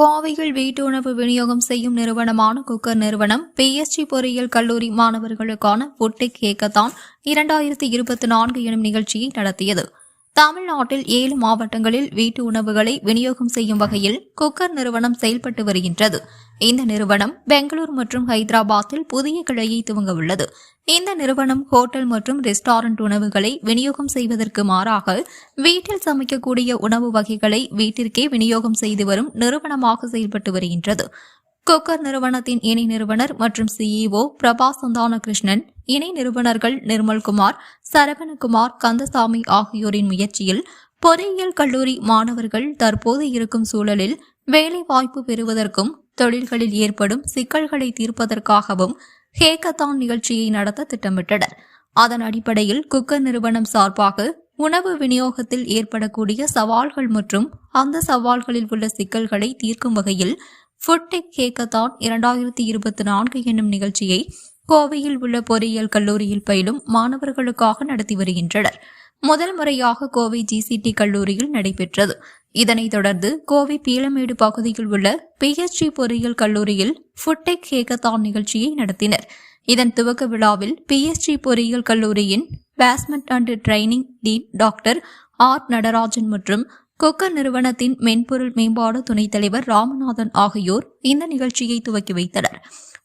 கோவையில் வீட்டு உணவு விநியோகம் செய்யும் நிறுவனமான குக்கர் நிறுவனம் பிஎஸ்ஜி பொறியியல் கல்லூரி மாணவர்களுக்கான புட்டிக் ஏக்கத்தான் இரண்டாயிரத்தி இருபத்தி நான்கு எனும் நிகழ்ச்சியை நடத்தியது. தமிழ்நாட்டில் ஏழு மாவட்டங்களில் வீட்டு உணவுகளை விநியோகம் செய்யும் வகையில் குக்கர் நிறுவனம் செயல்பட்டு வருகின்றது. இந்த நிறுவனம் பெங்களூர் மற்றும் ஹைதராபாத்தில் புதிய கிளையை துவங்க உள்ளது இந்த நிறுவனம் ஹோட்டல் மற்றும் ரெஸ்டாரண்ட் உணவுகளை விநியோகம் செய்வதற்கு மாறாக வீட்டில் சமைக்கக்கூடிய உணவு வகைகளை வீட்டிற்கே விநியோகம் செய்து வரும் நிறுவனமாக செயல்பட்டு வருகின்றது. குக்கர் நிறுவனத்தின் இணை நிறுவனர் மற்றும் சிஇஓ பிரபா சந்தான கிருஷ்ணன் இணை நிறுவனர்கள் நிர்மல்குமார் சரவணகுமார் கந்தசாமி ஆகியோரின் முயற்சியில் பொறியியல் கல்லூரி மாணவர்கள் தற்போது இருக்கும் சூழலில் வேலை வாய்ப்பு பெறுவதற்கும் தொழில்களில் ஏற்படும் சிக்கல்களை தீர்ப்பதற்காகவும் ஹேக்கத்தான் நிகழ்ச்சியை நடத்த திட்டமிட்டனர். அதன் அடிப்படையில் குக்கர் நிறுவனம் சார்பாக உணவு விநியோகத்தில் ஏற்படக்கூடிய சவால்கள் மற்றும் அந்த சவால்களில் உள்ள சிக்கல்களை தீர்க்கும் வகையில் ஃபுட்டெக் ஹேக்கத்தான் இரண்டாயிரத்தி இருபத்தி நான்கு என்னும் நிகழ்ச்சியை கோவையில் உள்ள பொறியியல் கல்லூரியில் பயிலும் மாணவர்களுக்காக நடத்தி வருகின்றனர். முதல் முறையாக கோவை ஜிசிடி கல்லூரியில் நடைபெற்றது. இதனைத் தொடர்ந்து கோவை பீளமேடு பகுதியில் உள்ள பிஹெச்டி பொறியியல் கல்லூரியில் ஃபுட்டெக் ஹேக்கத்தான் நிகழ்ச்சியை நடத்தினர். இதன் துவக்க விழாவில் பிஎஸ்ஜி பொறியியல் கல்லூரியின் placement and training dean doctor R Natarajan மற்றும் குக்கர் நிறுவனத்தின் மென்பொருள் மேம்பாடு துணைத் தலைவர் ராமநாதன் ஆகியோர் இந்த நிகழ்ச்சியை துவக்கி வைத்தனர்.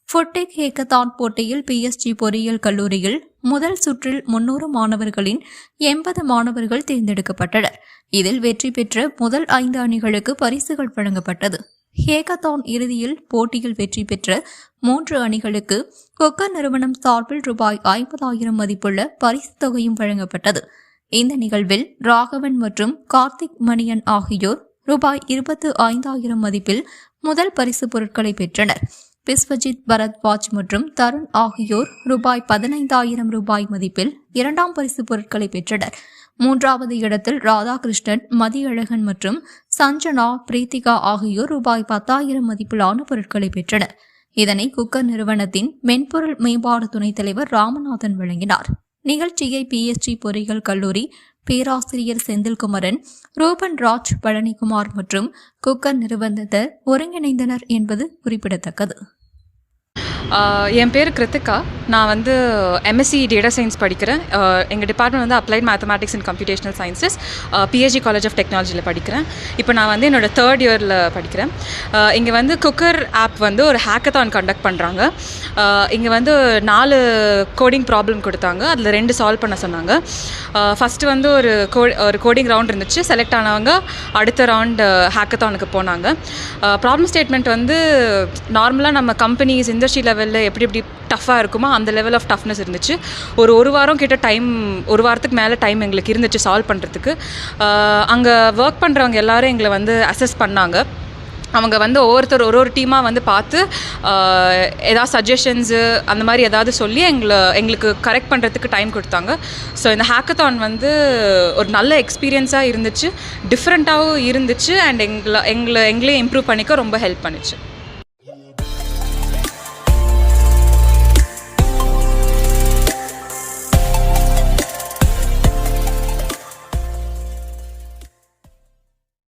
ஃபுட்டெக் ஹேக்கத்தான் போட்டியில் பிஎஸ்ஜி பொறியியல் கல்லூரியில் முதல் சுற்றில் முன்னூறு மாணவர்களின் எண்பது மாணவர்கள் தேர்ந்தெடுக்கப்பட்டனர். இதில் வெற்றி பெற்ற முதல் ஐந்து அணிகளுக்கு பரிசுகள் வழங்கப்பட்டது. ஹேகத்தான் இறுதியில் போட்டியில் வெற்றி பெற்ற மூன்று அணிகளுக்கு கொக்கர் நிறுவனம் சார்பில் ரூபாய் ஐம்பதாயிரம் மதிப்புள்ள பரிசு தொகையும் வழங்கப்பட்டது. இந்த நிகழ்வில் ராகவன் மற்றும் கார்த்திக் மணியன் ஆகியோர் ரூபாய் இருபத்து ஐந்தாயிரம் மதிப்பில் முதல் பரிசு பொருட்களை பெற்றனர். விஸ்வஜித் பரத்வாஜ் மற்றும் தருண் ஆகியோர் ரூபாய் பதினைந்தாயிரம் ரூபாய் மதிப்பில் இரண்டாம் பரிசு பொருட்களை பெற்றனர். மூன்றாவது இடத்தில் ராதாகிருஷ்ணன் மதியழகன் மற்றும் சஞ்சனா பிரீத்திகா ஆகியோர் ரூபாய் பத்தாயிரம் மதிப்பிலான பொருட்களை பெற்றனர். இதனை குக்கர் நிறுவனத்தின் மென்பொருள் மேம்பாடு துணைத் தலைவர் ராமநாதன் வழங்கினார். நிகழ்ச்சியை பிஎஸ்டி பொறியியல் கல்லூரி பேராசிரியர் செந்தில்குமரன் ரூபன் ராஜ் பழனிக்குமார் மற்றும் குக்கர் நிறுவனத்தினர் ஒருங்கிணைந்தனர் என்பது குறிப்பிடத்தக்கது. என் பேர் கிருத்திகா. நான் வந்து எம்எஸ்சி டேட்டா சயின்ஸ் படிக்கிறேன். எங்கள் டிபார்ட்மெண்ட் வந்து applied mathematics and computational sciences PhD college of டெக்னாலஜியில் படிக்கிறேன். இப்போ நான் வந்து என்னோடய தேர்ட் இயரில் படிக்கிறேன். இங்கே வந்து குக்கர் ஆப் வந்து ஒரு ஹேக்கத்தான் கண்டக்ட் பண்ணுறாங்க இங்கே வந்து நாலு கோடிங் ப்ராப்ளம் கொடுத்தாங்க. அதில் ரெண்டு சால்வ் பண்ண சொன்னாங்க. ஃபஸ்ட்டு வந்து ஒரு கோ ஒரு கோடிங் ரவுண்ட் இருந்துச்சு. செலக்ட் ஆனவங்க அடுத்த ரவுண்ட் ஹேக்கத்தானுக்கு போனாங்க. ப்ராப்ளம் ஸ்டேட்மெண்ட் வந்து நார்மலாக நம்ம கம்பெனிஸ் இண்டஸ்ட்ரி லெவலில் எப்படி எப்படி டஃப்பாக இருக்குமோ அந்த லெவல் ஆஃப் டஃப்னஸ் இருந்துச்சு. ஒரு ஒரு வாரம் கிட்ட டைம் ஒரு வாரத்துக்கு மேலே டைம் எங்களுக்கு இருந்துச்சு சால்வ் பண்ணுறதுக்கு அங்கே ஒர்க் பண்ணுறவங்க எல்லோரும் எங்களை வந்து அசஸ் பண்ணாங்க. அவங்க வந்து ஒவ்வொருத்தர் ஒரு ஒரு டீமாக வந்து பார்த்து ஏதாவது சஜஷன்ஸு அந்த மாதிரி ஏதாவது சொல்லி எங்களை எங்களுக்கு கரெக்ட் பண்ணுறதுக்கு டைம் கொடுத்தாங்க. ஸோ இந்த ஹேக்கத்தான் வந்து ஒரு நல்ல எக்ஸ்பீரியன்ஸாக இருந்துச்சு. டிஃப்ரெண்ட்டாகவும் இருந்துச்சு அண்ட் எங்களை எங்களை எங்களையும் இம்ப்ரூவ் பண்ணிக்க ரொம்ப ஹெல்ப் பண்ணுச்சு.